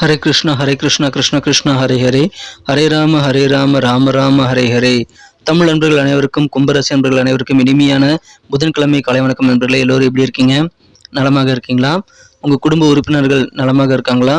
ஹரே கிருஷ்ண ஹரே கிருஷ்ண கிருஷ்ண கிருஷ்ண ஹரே ஹரே ஹரே ராம ஹரே ராம ராம ராம ஹரே ஹரே தமிழ் நண்பர்கள் அனைவருக்கும் கும்பராசி நண்பர்கள் அனைவருக்கும் இனிமையான புதன்கிழமை காலை வணக்கம் நண்பர்களே எல்லோரும் எப்படி இருக்கீங்க? நலமாக இருக்கீங்களா? உங்கள் குடும்ப உறுப்பினர்கள் நலமாக இருக்காங்களா?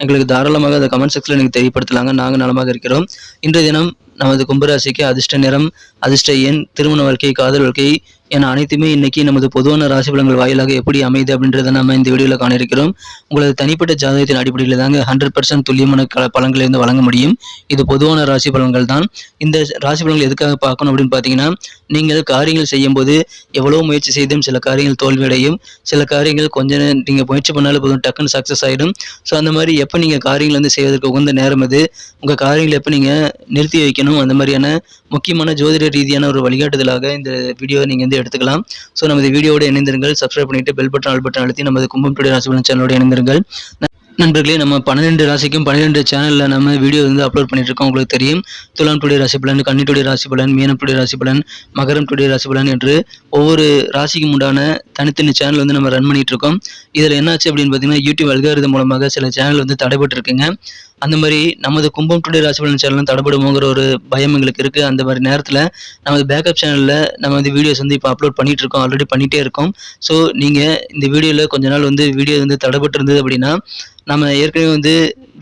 எங்களுக்கு தாராளமாக அதை கமெண்ட் செக்ஷனில் நீங்கள் தெரியப்படுத்தலாங்க. நாங்கள் நலமாக இருக்கிறோம். இன்றைய தினம் நமது கும்பராசிக்கு அதிர்ஷ்ட நிறம் அதிர்ஷ்ட எண் திருமண வாழ்க்கை காதல் வாழ்க்கை என அனைத்துமே இன்னைக்கு நமது பொதுவான ராசி பலன்கள் வாயிலாக எப்படி அமையுது அப்படின்றத நம்ம இந்த வீடியோவில் காண இருக்கிறோம் உங்களது தனிப்பட்ட ஜாதகத்தின் அடிப்படையில் தாங்க ஹண்ட்ரட் பர்சன்ட் துல்லியமான க பலன்களை வந்து வழங்க முடியும். இது பொதுவான ராசி பலன்கள் தான். இந்த ராசி பலன்கள் எதுக்காக பார்க்கணும் அப்படின்னு பார்த்தீங்கன்னா நீங்கள் காரியங்கள் செய்யும்போது எவ்வளோ முயற்சி செய்தும் சில காரியங்கள் தோல்வியடையும். சில காரியங்கள் கொஞ்ச நேரம் நீங்கள் முயற்சி பண்ணாலும் போதும் டக்குன்னு சக்ஸஸ் ஆகிடும் ஸோ அந்த மாதிரி எப்போ நீங்கள் காரியங்கள் வந்து செய்வதற்கு உகந்த நேரம் இது உங்கள் காரியங்களை எப்போ நீங்கள் நிறுத்தி வைக்கணும்? அந்த மாதிரியான முக்கியமான ஜோதிட ரீதியான ஒரு வழிகாட்டுதலாக இந்த வீடியோவை நீங்கள் வந்து எடுத்துக்கலாம். ஸோ நமது வீடியோட இணைந்திருங்கள். சப்ஸ்கிரைப் பண்ணிட்டு பெல் பட்டன் ஆல் பட்டன் அழுத்தி நமது கும்பம் டுடே ராசிபலன் சேனலோட இணைந்திருங்கள். நண்பர்களே நம்ம பன்னிரெண்டு ராசிக்கும் பன்னிரெண்டு சேனலில் நம்ம வீடியோ வந்து அப்லோட் பண்ணிட்டு இருக்கோம் உங்களுக்கு தெரியும். துலாம் டுடே ராசி பலன் கன்னி ராசி பலன் மீனம் ராசி பலன் மகரம் டுடே ராசி பலன் என்று ஒவ்வொரு ராசிக்கும் உண்டான தனித்தனி சேனல் வந்து நம்ம ரன் பண்ணிட்டு இருக்கோம் இதில் என்னாச்சு அப்படின்னு பார்த்தீங்கன்னா யூடியூப் அல்காரிதம் மூலமாக சில சேனல் வந்து தடைபட்டு இருக்குங்க அந்த மாதிரி நமது கும்பம் டுடே ராசிபலன் சேனலும் தடைபடுமோங்கிற ஒரு பயம் எங்களுக்கு இருக்குது அந்த மாதிரி நேரத்தில் நமது பேக்கப் சேனலில் நம்ம வந்து வீடியோஸ் வந்து இப்போ அப்லோட் பண்ணிகிட்டு இருக்கோம் ஆல்ரெடி பண்ணிகிட்டே இருக்கோம். ஸோ நீங்கள் இந்த வீடியோவில் கொஞ்ச நாள் வந்து வீடியோ வந்து தடைபட்டு இருந்தது அப்படின்னா நம்ம ஏற்கனவே வந்து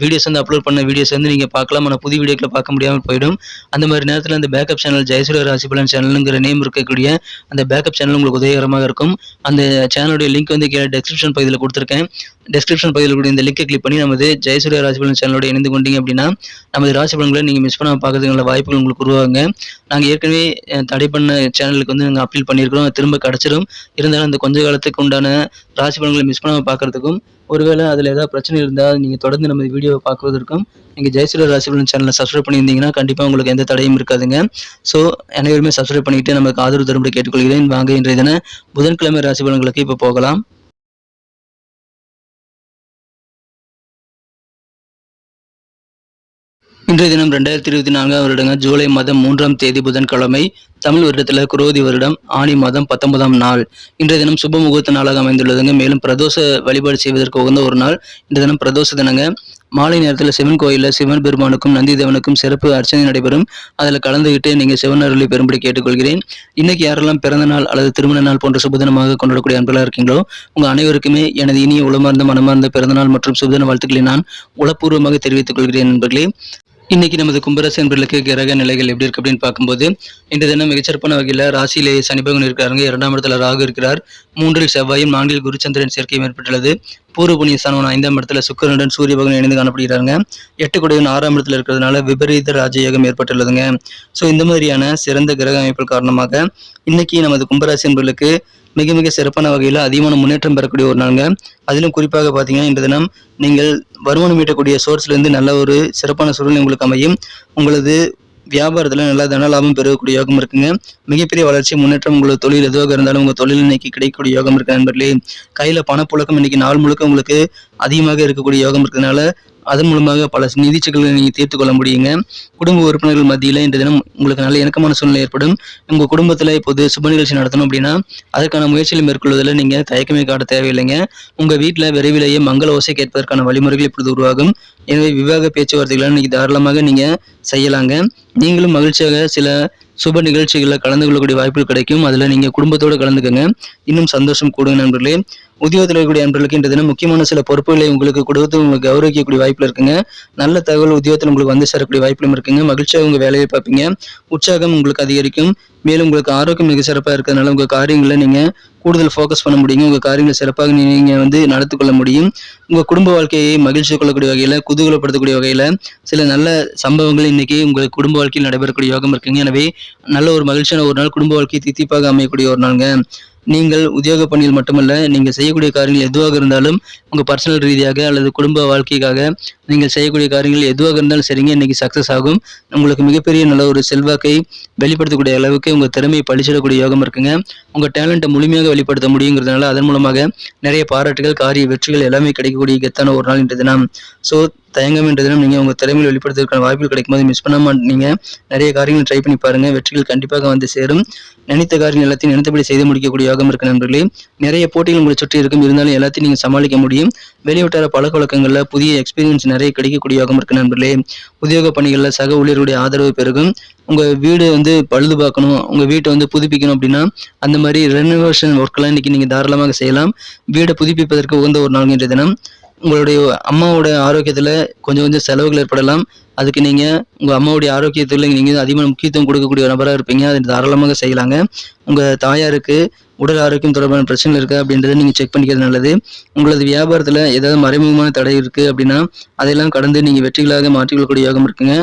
வீடியோஸ் வந்து அப்லோட் பண்ண வீடியோஸ் வந்து நீங்கள் பார்க்கலாம். ஆனால் புது வீடியோக்களை பார்க்க முடியாமல் போயிடும். அந்த மாதிரி நேரத்தில் அந்த பேக்கப் சேனல் ஜெயசூரிய ராசிபலன் சேனலுங்கிற நேம் இருக்கக்கூடிய அந்த பேக்கப் சேனல் உங்களுக்கு உதவிகரமாக இருக்கும். அந்த சேனலுடைய லிங்க் வந்து கீழே டெஸ்கிரிப்ஷன் பகுதியில் கொடுத்துருக்கேன். டெஸ்கிரிப்ஷன் பகுதியில் கூட இந்த லிங்கை கிளிக் பண்ணி நமது ஜெயசூரிய ராசிபலன் சேனலோட இணைந்து கொண்டீங்க அப்படின்னா நமது ராசிபலன்களை நீங்கள் மிஸ் பண்ணாமல் பார்க்கறதுக்கான வாய்ப்புகள் உங்களுக்கு உருவாங்க நாங்கள் ஏற்கனவே தடை பண்ண சேனலுக்கு வந்து நாங்கள் அப்பீல் பண்ணியிருக்கிறோம். திரும்ப கிடச்சிரும். இருந்தாலும் அந்த கொஞ்ச காலத்துக்கு உண்டான ராசிபலன்களை மிஸ் பண்ணாமல் பார்க்கறதுக்கும் ஒருவேளை அதில் ஏதாவது பிரச்சனை இருந்தால் நீங்கள் தொடர்ந்து நம்ம வீடியோவை பார்க்குவதற்கும் நீங்கள் ஜெயசூரிய ராசி பலன் சேனலை சப்ஸ்கிரைப் பண்ணியிருந்தீங்கன்னா கண்டிப்பாக உங்களுக்கு எந்த தடையும் இருக்காதுங்க. ஸோ அனைவருமே சப்ஸ்கிரைப் பண்ணிட்டு நமக்கு ஆதரவு தரும்படி கேட்டுக்கொள்கிறேன். வாங்க இன்றைய தினம் புதன்கிழமை ராசிபலன்களுக்கு இப்போ போகலாம். இன்றைய தினம் ரெண்டாயிரத்தி இருபத்தி நான்காம் வருடங்க ஜூலை மாதம் மூன்றாம் தேதி புதன்கிழமை தமிழ் வருடத்தில் குரோதி வருடம் ஆணி மாதம் பத்தொன்பதாம் நாள். இன்றைய தினம் சுப முகூர்த்த நாளாக அமைந்துள்ளதுங்க. மேலும் பிரதோஷ வழிபாடு செய்வதற்கு உகந்த ஒரு நாள். இன்றைய தினம் பிரதோஷ தினங்க. மாலை நேரத்தில் சிவன் கோயிலில் சிவன் பெருமானுக்கும் நந்தி தேவனுக்கும் சிறப்பு அர்ச்சனை நடைபெறும். அதில் கலந்துகிட்டு நீங்கள் சிவன் அருளை பெரும்படி கேட்டுக்கொள்கிறேன். இன்னைக்கு யாரெல்லாம் பிறந்த நாள் அல்லது திருமண நாள் போன்ற சுபதினமாக கொண்டாடக்கூடிய அன்பர்களாக இருக்கீங்களோ உங்கள் அனைவருக்குமே எனது இனிய உளமார்ந்த மனமார்ந்த பிறந்தநாள் மற்றும் சுபதின வாழ்த்துக்களை நான் உளப்பூர்வமாக தெரிவித்துக் கொள்கிறேன் நண்பர்களே. இன்னைக்கு நமது கும்பராசி என்பர்களுக்கு கிரக நிலைகள் எப்படி இருக்கு அப்படின்னு பார்க்கும்போது இந்த தினம் மிகச்சிறப்பான வகையில் ராசியிலே சனி இருக்கிறாங்க இரண்டாம் இடத்துல ராகு இருக்கிறார். மூன்றில் செவ்வாயும் நான்கில் குருச்சந்திரன் சேர்க்கையும் ஏற்பட்டுள்ளது. பூர்வ புண்ணிய ஸ்தானம் ஐந்தாம் இடத்துல சுக்கரனுடன் சூரிய பகவான் இணைந்து காணப்படுகிறாங்க எட்டு குடையின் ஆறாம் இடத்துல இருக்கிறதுனால விபரீத ராஜயோகம் ஏற்பட்டுள்ளதுங்க. ஸோ இந்த மாதிரியான சிறந்த கிரக அமைப்புகள் காரணமாக இன்னைக்கு நமது கும்பராசி என்பர்களுக்கு மிக மிக சிறப்பான வகையில் அதிகமான முன்னேற்றம் பெறக்கூடிய ஒரு நாளுங்க. அதிலும் குறிப்பாக பார்த்தீங்கன்னா இன்று தினம் நீங்கள் வருமானம் ஈட்டக்கூடிய சோர்ஸ்லேருந்து நல்ல ஒரு சிறப்பான சூழ்நிலை உங்களுக்கு அமையும். உங்களது வியாபாரத்தில் நல்ல தன லாபம் பெறக்கூடிய யோகம் இருக்குங்க. மிகப்பெரிய வளர்ச்சி முன்னேற்றம் உங்களுக்கு தொழில் எதுவாக இருந்தாலும் உங்கள் தொழில் இன்னைக்கு கிடைக்கக்கூடிய யோகம் இருக்கு நண்பர்களே. கையில் பணப்புழக்கம் இன்னைக்கு நாள் முழுக்க உங்களுக்கு அதிகமாக இருக்கக்கூடிய யோகம் இருக்கிறதுனால அதன் மூலமாக பல நிதி சிக்கல்களை நீங்கள் தீர்த்து கொள்ள முடியுங்க. குடும்ப உறுப்பினர்கள் மத்தியில் இந்த தினம் உங்களுக்கு நல்ல இணக்கமான சூழ்நிலை ஏற்படும். உங்கள் குடும்பத்தில் இப்போது சுப நிகழ்ச்சி நடத்தணும் அப்படின்னா அதற்கான முயற்சிகளை மேற்கொள்வதில் நீங்கள் தயக்கமே காட்ட தேவையில்லைங்க. உங்கள் வீட்டில் விரைவிலேயே மங்கள ஓசை கேட்பதற்கான வழிமுறைகள் இப்பொழுது உருவாகும். எனவே விவாக பேச்சுவார்த்தைகளை இன்னைக்கு தாராளமாக நீங்கள் செய்யலாங்க. நீங்களும் மகிழ்ச்சியாக சில சுப நிகழ்ச்சிகளில் கலந்து கொள்ளக்கூடிய வாய்ப்புகள் கிடைக்கும். அதில் நீங்கள் குடும்பத்தோடு கலந்துக்கங்க. இன்னும் சந்தோஷம் கூடுங்க நண்பர்களே. உத்தியோகத்தில் இருக்கக்கூடிய நண்பர்களுக்கு இன்று தினம் முக்கியமான சில பொறுப்புகளை உங்களுக்கு கொடுத்து உங்களுக்கு கௌரவிக்கக்கூடிய வாய்ப்பில் இருக்குங்க. நல்ல தகவல் உத்தியோகத்தில் உங்களுக்கு வந்து சேரக்கூடிய வாய்ப்பிலும் இருக்குங்க. மகிழ்ச்சியாக உங்கள் வேலையை பார்ப்பீங்க. உற்சாகம் உங்களுக்கு அதிகரிக்கும். மேலும் உங்களுக்கு ஆரோக்கியம் மிக சிறப்பாக இருக்கிறதுனால உங்கள் காரியங்களை நீங்கள் கூடுதல் ஃபோக்கஸ் பண்ண முடியுங்க. உங்கள் காரியங்களை சிறப்பாக நீங்கள் வந்து நடத்தி கொள்ள முடியும். உங்கள் குடும்ப வாழ்க்கையை மகிழ்ச்சி கொள்ளக்கூடிய வகையில் குதூகலப்படுத்தக்கூடிய வகையில் சில நல்ல சம்பவங்கள் இன்னைக்கு உங்கள் குடும்ப வாழ்க்கையில் நடைபெறக்கூடிய யோகம் இருக்குங்க. எனவே நல்ல ஒரு மகிழ்ச்சியான ஒரு நாள் குடும்ப வாழ்க்கையை தித்திப்பாக அமையக்கூடிய ஒரு நாளுங்க. நீங்கள் உத்தியோக பணியில் மட்டுமல்ல நீங்கள் செய்யக்கூடிய காரியங்கள் எதுவாக இருந்தாலும் உங்கள் பர்சனல் ரீதியாக அல்லது குடும்ப வாழ்க்கைக்காக நீங்கள் செய்யக்கூடிய காரியங்கள் எதுவாக இருந்தாலும் சரிங்க. இன்னைக்கு சக்ஸஸ் ஆகும். உங்களுக்கு மிகப்பெரிய நல்ல ஒரு செல்வாக்கை வெளிப்படுத்தக்கூடிய அளவுக்கு உங்கள் திறமையை பழிச்சிடக்கூடிய யோகம் இருக்குங்க. உங்கள் டேலண்ட்டை முழுமையாக வெளிப்படுத்த முடியுங்கிறதுனால அதன் மூலமாக நிறைய பாராட்டுகள் காரிய வெற்றிகள் எல்லாமே கிடைக்கக்கூடிய கெத்தான ஒரு நாள் இன்றைய தினம். ஸோ தயங்கம் என்ற தினம் நீங்கள் உங்கள் திறமையில் வெளிப்படுத்துவதற்கான வாய்ப்புகள் கிடைக்கும்போது மிஸ் பண்ணாமல் நீங்கள் நிறைய காரியங்கள் ட்ரை பண்ணி பாருங்கள் வெற்றிகள் கண்டிப்பாக வந்து சேரும். நினைத்த காரியம் எல்லாத்தையும் நினைத்தபடி செய்து முடிக்கக்கூடிய யோகம் இருக்க நண்பர்களே. நிறைய போட்டிகள் உங்களை சுற்றி இருக்கும். இருந்தாலும் எல்லாத்தையும் நீங்கள் சமாளிக்க முடியும். வெளிவட்டார பழக்க வழக்கங்களில் புதிய எக்ஸ்பீரியன்ஸ் நிறைய கிடைக்கக்கூடிய யோகம் இருக்கு நண்பர்களே. உத்தியோக பணிகளில் சக ஊழியர்களுடைய ஆதரவு பெருகும். உங்கள் வீடு வந்து பழுது பார்க்கணும். உங்கள் வீட்டை வந்து புதுப்பிக்கணும் அப்படின்னா அந்த மாதிரி ரெனோவேஷன் ஒர்க்கெல்லாம் இன்றைக்கி நீங்கள் தாராளமாக செய்யலாம். வீடை புதுப்பிப்பதற்கு உகந்த ஒரு நாள் இன்றைய தினம். உங்களுடைய அம்மாவோட ஆரோக்கியத்தில் கொஞ்சம் கொஞ்சம் செலவுகள் ஏற்படலாம். அதுக்கு நீங்கள் உங்கள் அம்மாவுடைய ஆரோக்கியத்தில் நீங்கள் அதிகமாக முக்கியத்துவம் கொடுக்கக்கூடிய நபராக இருப்பீங்க. அதை தாராளமாக செய்யலாங்க. உங்கள் தாயாருக்கு உடல் ஆரோக்கியம் தொடர்பான பிரச்சனை இருக்கா அப்படின்றத நீங்கள் செக் பண்ணிக்கிறது நல்லது. உங்களது வியாபாரத்தில் ஏதாவது மறைமுகமான தடை இருக்குது அப்படின்னா அதையெல்லாம் கடந்து நீங்கள் வெற்றிகளாக மாற்றிக்கொள்ளக்கூடிய யோகம் இருக்குங்க.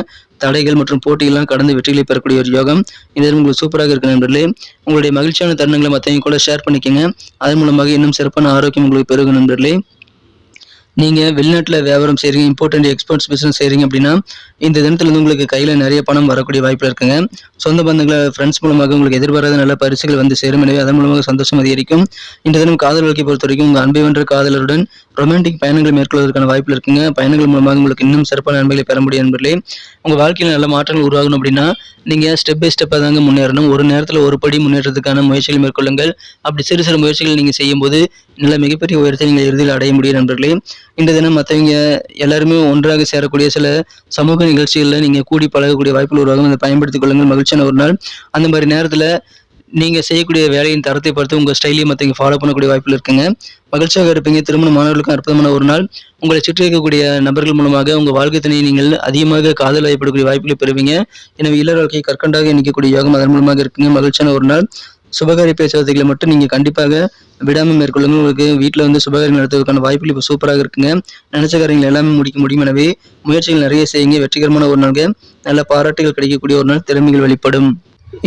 தடைகள் மற்றும் போட்டிகள்லாம் கடந்து வெற்றிகளை பெறக்கூடிய ஒரு யோகம். இது உங்களுக்கு சூப்பராக இருக்கு நண்பர்களே. உங்களுடைய மகிழ்ச்சியான தருணங்களை மற்றவங்க கூட ஷேர் பண்ணிக்கோங்க. அதன் மூலமாக இன்னும் சிறப்பான ஆரோக்கியம் உங்களுக்கு பெருகும் நண்பர்களே. நீங்கள் வெளிநாட்டில் வியாபாரம் செய்கிறீங்க இம்போர்ட் எக்ஸ்போர்ட்ஸ் பிஸ்னஸ் செய்கிறீங்க அப்படின்னா இந்த தினத்துலேருந்து உங்களுக்கு கையில் நிறைய பணம் வரக்கூடிய வாய்ப்பில் இருக்குங்க. சொந்த பந்தங்களை ஃப்ரெண்ட்ஸ் மூலமாக உங்களுக்கு எதிர்பாராத நல்ல பரிசுகள் வந்து சேரும். எனவே அதன் மூலமாக சந்தோஷம் அதிகரிக்கும். இந்த தினம் காதல் வாழ்க்கை பொறுத்த வரைக்கும் உங்கள் அன்பை வென்ற காதலருடன் ரொமான்டிக் பயணங்கள் மேற்கொள்வதற்கான வாய்ப்பில் இருக்குங்க. பயணங்கள் மூலமாக உங்களுக்கு இன்னும் சிறப்பான நன்மைகளை பெற முடியும் என்பதிலே உங்கள் வாழ்க்கையில் நல்ல மாற்றங்கள் உருவாகணும் அப்படின்னா நீங்கள் ஸ்டெப் பை ஸ்டெப்பாக தாங்க முன்னேறணும். ஒரு நேரத்தில் ஒரு படி முன்னேற்றத்துக்கான முயற்சிகளை மேற்கொள்ளுங்கள். அப்படி சிறு சிறு முயற்சிகள் நீங்கள் செய்யும்போது நல்ல மிகப்பெரிய உயரத்தை நீங்கள் இறுதியில் அடைய முடியும் நண்பர்களே. இந்த தினம் மற்றவங்க எல்லாருமே ஒன்றாக சேரக்கூடிய சில சமூக நிகழ்ச்சிகளில் நீங்கள் கூடி பழகக்கூடிய வாய்ப்புகள் உருவாகும். அதை பயன்படுத்திக் கொள்ளுங்கள். மகிழ்ச்சியான ஒரு நாள். அந்த மாதிரி நேரத்தில் நீங்கள் செய்யக்கூடிய வேலையின் தரத்தை பார்த்து உங்கள் ஸ்டைலையும் மற்றவங்க ஃபாலோ பண்ணக்கூடிய வாய்ப்பில் இருக்குங்க. மகிழ்ச்சியாக இருப்பீங்க. திருமண மாணவர்களுக்கும் அற்புதமான ஒரு நாள். உங்களை சுற்றி இருக்கக்கூடிய நபர்கள் மூலமாக உங்கள் வாழ்க்கை துணையை நீங்கள் அதிகமாக காதல் வயப்படக்கூடிய வாய்ப்புகளை பெறுவீங்க. எனவே இல்லற வாழ்க்கையை கற்கண்டாக இணைக்கக்கூடிய யோகம் அதன் மூலமாக இருக்குங்க. மகிழ்ச்சியான ஒரு நாள். சுபகாரி பேச்சுவார்த்தைகளை மட்டும் நீங்கள் கண்டிப்பாக விடாமல் மேற்கொள்ளுங்க உங்களுக்கு வீட்டில் வந்து சுபகாரியம் நடத்துவதற்கான வாய்ப்புகள் இப்போ சூப்பராக இருக்குங்க. நினைச்ச காரியங்கள் எல்லாமே முடிக்க முடியும். எனவே முயற்சிகள் நிறைய செய்யுங்க. வெற்றிகரமான ஒரு நாளுக்கு நல்ல பாராட்டுகள் கிடைக்கக்கூடிய ஒரு நாள். திறமைகள் வெளிப்படும்.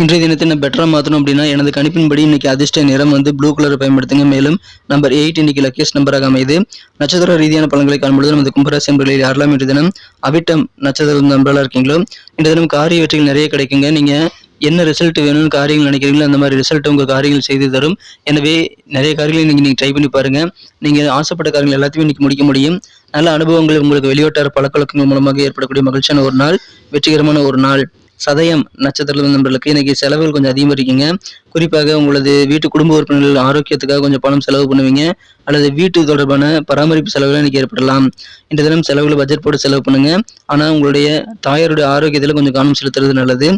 இன்றைய தினத்தை நான் பெட்டராக மாற்றணும் அப்படின்னா எனது கணிப்பின்படி இன்னைக்கு அதிர்ஷ்ட நிறம் வந்து ப்ளூ கலரை பயன்படுத்துங்க. மேலும் நம்பர் எயிட் இன்னைக்கு லக்கேஸ் நம்பராக அமைது நட்சத்திர ரீதியான பலன்களை காணும்பொழுது நமது கும்பராசி நம்பர்களில் யாரெல்லாம் இன்றைய தினம் அவிட்டம் நட்சத்திர நண்பர்களாக இருக்கீங்களோ? இன்றைய தினம் காரிய வெற்றிகள் நிறைய கிடைக்குங்க. நீங்கள் என்ன ரிசல்ட் வேணும்னு காரியங்கள் நினைக்கிறீங்களோ அந்த மாதிரி ரிசல்ட் உங்கள் காரியங்கள் செய்து தரும். எனவே நிறைய காரியங்களை நீங்கள் நீங்கள் ட்ரை பண்ணி பாருங்கள் நீங்கள் ஆசைப்பட்ட காரியங்கள் எல்லாத்தையும் இன்னைக்கு முடிக்க முடியும். நல்ல அனுபவங்கள் உங்களுக்கு வெளியோட்டார பழக்கவழக்கங்கள் மூலமாக ஏற்படக்கூடிய மகிழ்ச்சியான ஒரு நாள் வெற்றிகரமான ஒரு நாள். சதயம் நட்சத்திர நண்பர்களுக்கு இன்னைக்கு செலவுகள் கொஞ்சம் அதிகமாக இருக்கீங்க. குறிப்பாக உங்களது வீட்டு குடும்ப உறுப்பினர்கள் ஆரோக்கியத்துக்காக கொஞ்சம் பணம் செலவு பண்ணுவீங்க. அல்லது வீட்டு தொடர்பான பராமரிப்பு செலவுகள் இன்னைக்கு ஏற்படலாம். இந்த தினம் செலவுகளை பட்ஜெட் போட்டு செலவு பண்ணுங்க. ஆனால் உங்களுடைய தாயாருடைய ஆரோக்கியத்தில் கொஞ்சம் கவனம் செலுத்துறது நல்லது.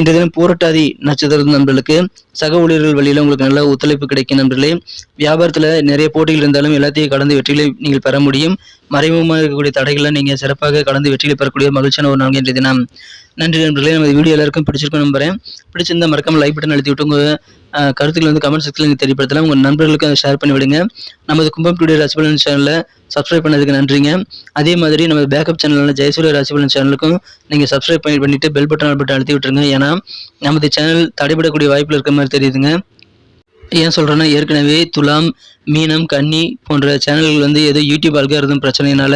இந்த தினம் பூரட்டாதி நட்சத்திர நண்பர்களுக்கு சக ஊழியர்கள் வழியில் உங்களுக்கு நல்ல ஒத்துழைப்பு கிடைக்கும் நண்பர்களே. வியாபாரத்தில் நிறைய போட்டிகள் இருந்தாலும் எல்லாத்தையும் கடந்து வெற்றிகளை நீங்கள் பெற முடியும். மறைமுகமாக இருக்கக்கூடிய தடைகளை நீங்கள் சிறப்பாக கடந்து வெற்றிகளை பெறக்கூடிய மகிழ்ச்சியான ஒரு நாள் இன்றைய தினம். நன்றி நண்பர்களே. நமது வீடியோ எல்லாருக்கும் பிடிச்சிருக்கும் நம்புறேன். பிடிச்சிருந்தா மறக்காமல் லைக் பட்டன் அழுத்தி விட்டு கருத்துக்கள் வந்து கமெண்ட் செக்ஷனில் நீங்கள் தெரியப்படுத்தலாம். உங்கள் நண்பர்களுக்கு அதை ஷேர் பண்ணி விடுங்க. நமது கும்பம் டுடே ராசிபலன் சேனலில் சப்ஸ்கிரைப் பண்ணதுக்கு நன்றிங்க. அதே மாதிரி நம்ம பேக்கப் சேனலான ஜெயசூரிய ராசிபலன் சேனலுக்கும் நீங்கள் சப்ஸ்கிரைப் பண்ணி பண்ணிட்டு பெல் பட்டன் பட்டன் அழுத்தி விட்டுருங்க. ஏன்னா நமது சேனல் தடைபடக்கூடிய வாய்ப்பில் இருக்கிற மாதிரி தெரியுதுங்க. ஏன் சொல்கிறேன்னா ஏற்கனவே துலாம் மீனம் கன்னி போன்ற சேனல்கள் வந்து ஏதோ யூடியூப் அல்காரதம் பிரச்சனையினால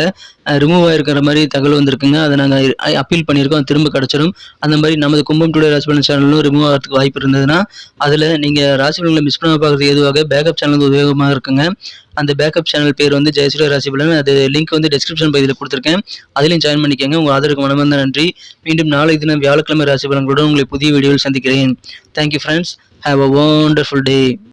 ரிமூவ் ஆகிருக்கிற மாதிரி தகவல் வந்திருக்குங்க. அதை நாங்கள் அப்பீல் பண்ணியிருக்கோம். அது திரும்ப கிடச்சிடும் அந்த மாதிரி நமது கும்பம் டுடே ராசிபலன் சேனலும் ரிமூவ் ஆகிறதுக்கு வாய்ப்பு இருந்ததுன்னா அதில் நீங்கள் ராசிபலன்களை மிஸ் பண்ண பார்க்குறது எதுவாக பேக்கப் சேனல் வந்து உபயோகமாக இருக்குங்க. அந்த பேக்கப் சேனல் பேர் வந்து ஜெயசூரிய ராசிபலன். அது லிங்க் வந்து டிஸ்கிரிப்ஷன் பகுதியில் கொடுத்துருக்கேன். அதிலையும் ஜாயின் பண்ணிக்கோங்க. உங்கள் ஆதரவுக்கு மனமார்ந்த நன்றி. மீண்டும் நாளை தினம் வியாழக்கிழமை ராசிபலன்களுடன் உங்களை புதிய வீடியோவில் சந்திக்கிறேன். Thank you friends have a wonderful day